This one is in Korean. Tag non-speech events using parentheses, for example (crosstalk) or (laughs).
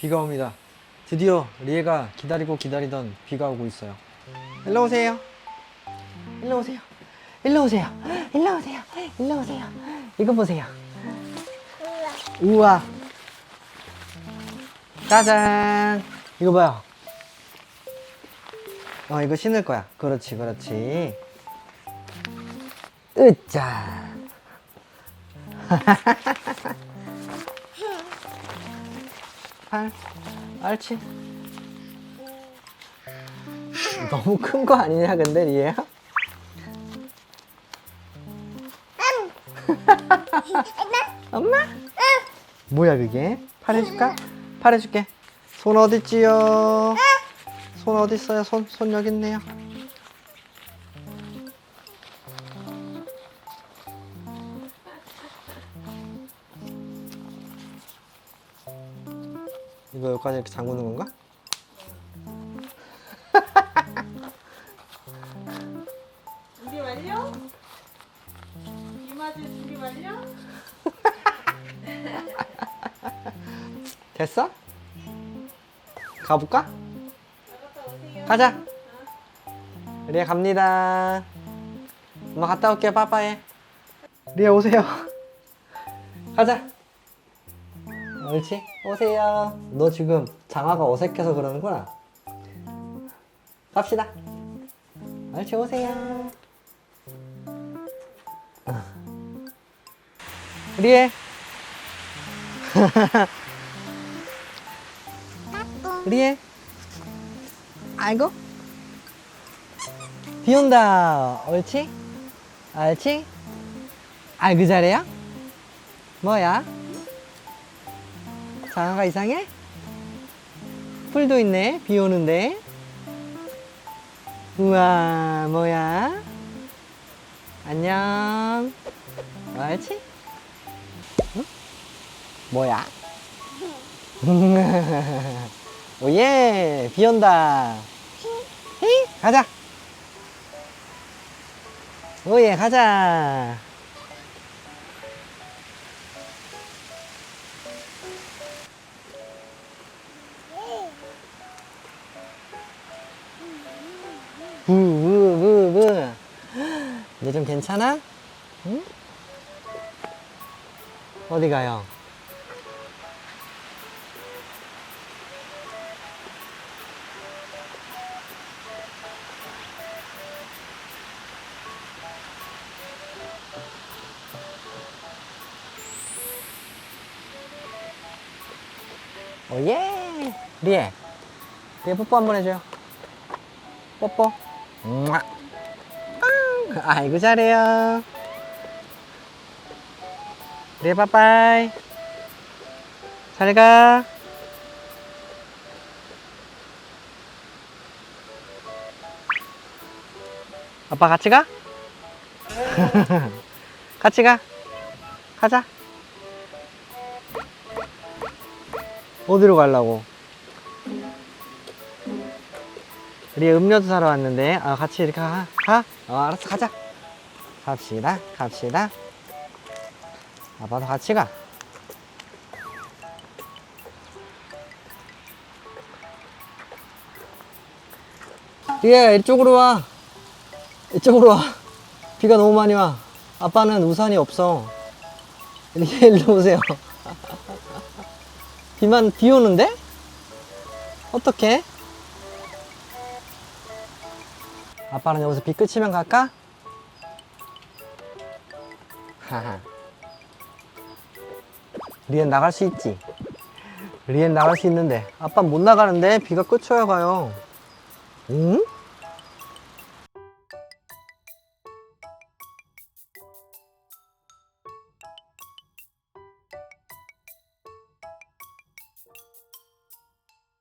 비가 옵니다. 드디어 리에가 기다리고 기다리던 비가 오고 있어요. 일로 오세요. 일로 오세요. 일로 오세요. 일로 오세요. 일로 오세요. 이거 보세요. 우와. 짜잔. 이거 봐요. 어, 이거 신을 거야. 그렇지, 그렇지. 으짜. (laughs) 팔, 알치. 너무 큰 거 아니냐, 근데, 리에야? 엄마? 뭐야, 그게? 팔 해줄까? 팔 해줄게. 손 어딨지요? 손 어딨어요? 손, 손 여기 있네요. 이거 여기까지 이렇게 잠그는 건가? 준비 완료? 이마지 준비 완료? 됐어? 가볼까? 나갔다 오세요. 가자. 리아 갑니다. 엄마 갔다 올게요. 빠빠해. 리아 오세요. (laughs) 가자. 옳지. 오세요. 너 지금 장화가 어색해서 그러는구나. 갑시다. 옳지 오세요. 어. 리에. (laughs) 리에. 아이고. 비 온다. 옳지? 옳지? 아이고 잘해요? 뭐야? 장화가 이상해? 풀도 있네. 비 오는데. 우와, 뭐야? 안녕. 옳지? 응? 뭐야? (laughs) 오예, 비 온다. 헤이, 가자. 오예, 가자. 부, 부, 부, 부. 이제 좀 괜찮아? 응? 어디 가요? 오예! 리에. 리에 뽀뽀 한번 해줘요. 뽀뽀. 음 아이고, 잘해요. 리에 빠빠이. 잘 가. 아빠 같이 가? (laughs) 같이 가. 가자. 어디로 가려고? 우리 음료도 사러 왔는데, 아, 같이 이렇게 가? 가? 어, 알았어, 가자. 갑시다, 갑시다. 아빠도 같이 가. 예, 이쪽으로 와. 이쪽으로 와. 비가 너무 많이 와. 아빠는 우산이 없어. 이렇게 (laughs) 일로 오세요. (laughs) 비만 비 오는데? 어떡해? 아빠는 여기서 비 끝이면 갈까? 하하. 리엔 나갈 수 있지. 리엔 나갈 수 있는데 아빠 못 나가는데 비가 끝쳐야 가요. 응?